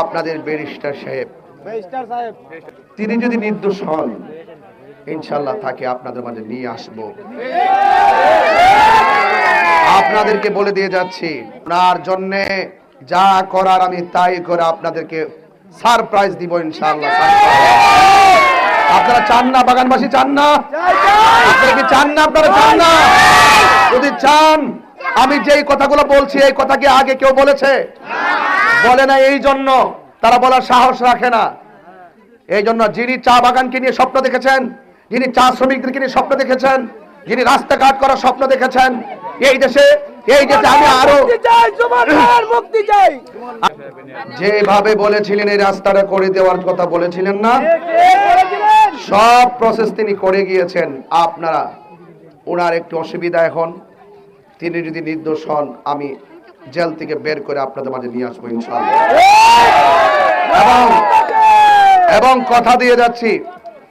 আপনাদের ব্যারিস্টার সাহেব। তিনি যদি নির্দোষ হন ইনশাল্লাহ তাকে আপনাদের মাঝে নিয়ে আসব। আপনাদেরকে বলে দিয়ে যাচ্ছি ওনার জন্য যা করার আমি তাই করে আপনাদেরকে সারপ্রাইজ দিব ইনশাল্লাহ আপনারা চান না বাগানবাসী চান না? আপনারা কি চান না আপনারা চান না? যদি চান আমি যেই কথাগুলো বলছি এই কথা কি আগে কেউ বলেছে? বলে না এই জন্য। তারা বলার সাহস রাখে না। এই জন্য যিনি চা বাগানকে নিয়ে স্বপ্ন দেখেছেন যিনি চা শ্রমিকদেরকে নিয়ে স্বপ্ন দেখেছেন যিনি রাস্তাঘাট করার স্বপ্ন দেখেছেন এই দেশে এই দেশে আমি আরও মুক্তি চাই। যেভাবে বলেছিলেন এই রাস্তাটা করে দেওয়ার কথা বলেছিলেন না সব প্রসেস তিনি করে গিয়েছেন। আপনারা ওনার একটু অসুবিধা এখন। তিনি যদি নির্দোষ হন আমি জেল থেকে বের করে আপনাদের মাঝে নিয়ে আসব ইনশাআল্লাহ। এবং এবং কথা দিয়ে যাচ্ছি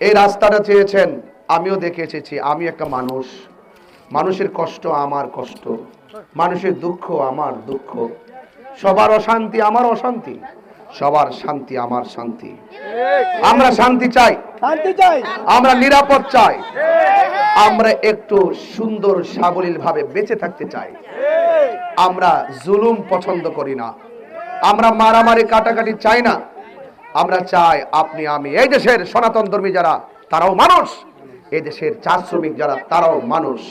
এই রাস্তাটা চেয়েছেন আমিও দেখে এসেছি আমি একটা মানুষ। মানুষের কষ্ট আমার কষ্ট মানুষের দুঃখ আমার দুঃখ। সবার অশান্তি আমার অশান্তি সবার শান্তি আমার শান্তি। আমরা শান্তি চাই শান্তি চাই। আমরা নিরাপদ চাই আমরা একটু সুন্দর সাবলীল ভাবে বেঁচে থাকতে চাই। আমরা জুলুম পছন্দ করি না। আমরা মারামারি কাটাকাটি চাই না। আমরা চাই আপনি, আমি, এই দেশের সনাতন ধর্মী যারা, তারাও মানুষ। এই দেশের চা শ্রমিক যারা, তারাও মানুষ।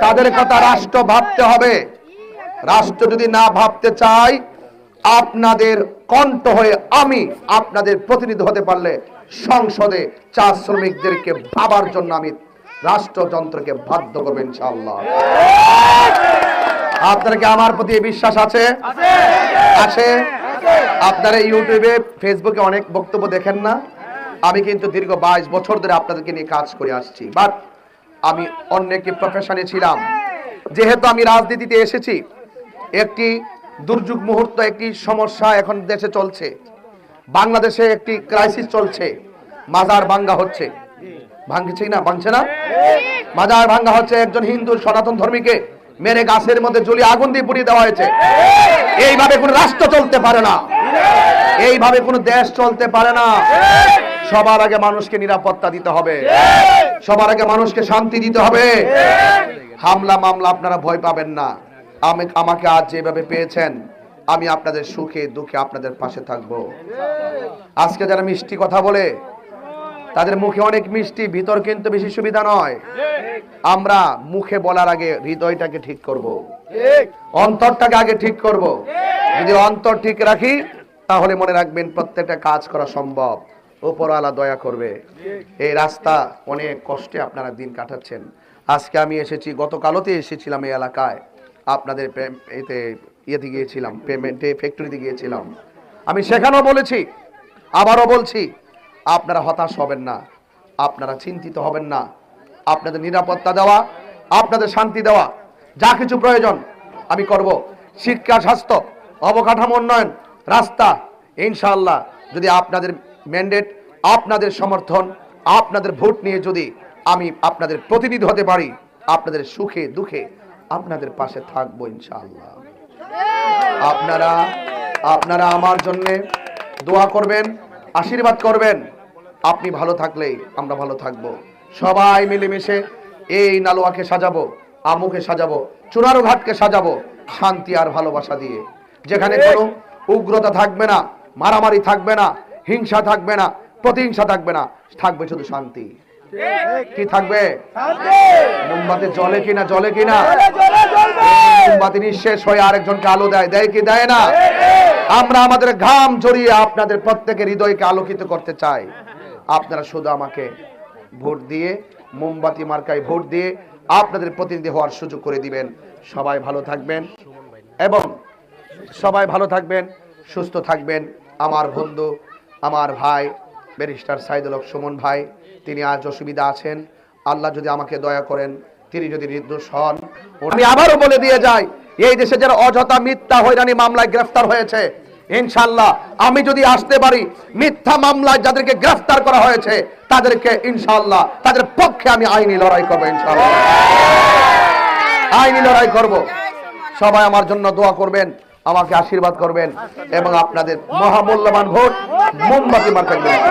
তাদের কথা রাষ্ট্র ভাবতে হবে। রাষ্ট্র যদি না ভাবতে চাই আপনাদের কণ্ঠ হয়ে আমি আপনাদের প্রতিনিধি হতে পারলে সংসদে চা শ্রমিকদেরকে ভাবার জন্য আমি রাষ্ট্রযন্ত্রকে বাধ্য করব ইনশাআল্লাহ। আপনার কি আমার প্রতি বিশ্বাস আছে? আছে? আপনারা ইউটিউবে, ফেসবুকে অনেক বক্তব্য দেখেন না। আমি কিন্তু দীর্ঘ বাইশ বছর ধরে আপনাদেরকে নিয়ে কাজ করে আসছি। বাট আমি অন্য একটি প্রফেশনে ছিলাম। যেহেতু আমি রাজনীতিতে এসেছি, একটি দুর্যোগ মুহূর্ত, একটি সমস্যা এখন দেশে চলছে। বাংলাদেশে একটি ক্রাইসিস চলছে। মাজার ভাঙ্গা হচ্ছে। ভাঙছে না? ভাঙছে না? মাজার ভাঙ্গা হচ্ছে একজন হিন্দু সনাতন ধর্মীকে মেরে গাছের মধ্যে জ্বলি আগুন দিয়ে পুড়িয়ে দেওয়া হয়েছে। এইভাবে কোনো রাষ্ট্র চলতে পারে না। এইভাবে কোনো দেশ চলতে পারে না। সবার আগে মানুষকে নিরাপত্তা দিতে হবে। সবার আগে মানুষকে শান্তি দিতে হবে। হামলা মামলা আপনারা ভয় পাবেন না। আমি, আমাকে আজ যেভাবে পেয়েছেন, আমি আপনাদের সুখে দুঃখে আপনাদের পাশে থাকব। আজকে যারা মিষ্টি কথা বলে তাদের মুখে অনেক মিষ্টি, ভিতর কিন্তু বেশি সুবিধা নয়। আমরা মুখে বলার আগে হৃদয়টাকে ঠিক করব। অন্তরটাকে আগে ঠিক করব। যদি অন্তর ঠিক রাখি, তাহলে মনে রাখবেন প্রত্যেকটা কাজ করা সম্ভব। উপরওয়ালা দয়া করবে। এই রাস্তা অনেক কষ্টে আপনারা দিন কাটাচ্ছেন। আজকে আমি এসেছি, গতকালতে এসেছিলাম এই এলাকায়। আপনাদের এতে ইয়েতে গিয়েছিলাম পেমেন্টে ফ্যাক্টরিতে গিয়েছিলাম। আমি সেখানেও বলেছি, আবারও বলছি আপনারা হতাশ হবেন না। আপনারা চিন্তিত হবেন না। আপনাদের নিরাপত্তা দেওয়া, আপনাদের শান্তি দেওয়া, যা কিছু প্রয়োজন আমি করব। শিক্ষা, স্বাস্থ্য, অবকাঠামো উন্নয়ন, রাস্তা, ইনশাআল্লাহ যদি আপনাদের ম্যান্ডেট আপনাদের সমর্থন, আপনাদের ভোট নিয়ে যদি আমি আপনাদের প্রতিনিধি হতে পারি, আপনাদের সুখে, দুঃখে আপনাদের পাশে থাকব ইনশাআল্লাহ। আপনারা আপনারা আমার জন্যে দোয়া করবেন, আশীর্বাদ করবেন। আপনি ভালো থাকলেই আমরা ভালো থাকব। সবাই মিলেমিশে এই নালোয়াকে সাজাবো আমুকে সাজাবো চুনারো ঘাটকে সাজাবো শান্তি আর ভালোবাসা দিয়ে। যেখানে কোনো উগ্রতা থাকবে না মারামারি থাকবে না হিংসা থাকবে না প্রতিহিংসা থাকবে না থাকবে শুধু শান্তি। কি থাকবে? মোমবাতি জলে কিনা জলে কিনা? মোমবাতি নিঃশেষ হয়ে আরেকজনকে আলো দেয় দেয় কি দেয় না? আমরা আমাদের ঘাম জড়িয়ে আপনাদের প্রত্যেকের হৃদয়কে আলোকিত করতে চাই। আপনারা শুধু আমাকে ভোট দিয়ে, মোমবাতি মার্কায় ভোট দিয়ে আপনাদের প্রতিনিধি হওয়ার সুযোগ করে দিবেন। সবাই ভালো থাকবেন এবং সবাই ভালো থাকবেন, সুস্থ থাকবেন। আমার বন্ধু, আমার ভাই, ব্যারিস্টার সাইদুল হক সুমন ভাই, তিনি আজ অসুবিধা আছেন। আল্লাহ যদি আমাকে দয়া করেন, তিনি যদি নির্দোষ হন আমি আবারও বলে দিয়ে যাই এই দেশে যারা অযথা মিথ্যা, হয়রানি মামলায় গ্রেফতার হয়েছে। ইনশাল্লাহ আমি যদি আসতে পারি, মিথ্যা মামলায় যাদেরকে গ্রেফতার করা হয়েছে, তাদেরকে ইনশাল্লাহ তাদের পক্ষে আমি আইনি লড়াই করব ইনশাল্লাহ আইনি লড়াই করব। সবাই আমার জন্য দোয়া করবেন, আমাকে আশীর্বাদ করবেন, এবং আপনাদের মহামূল্যবান ভোট মোমবাতি মার্কেট দেবেন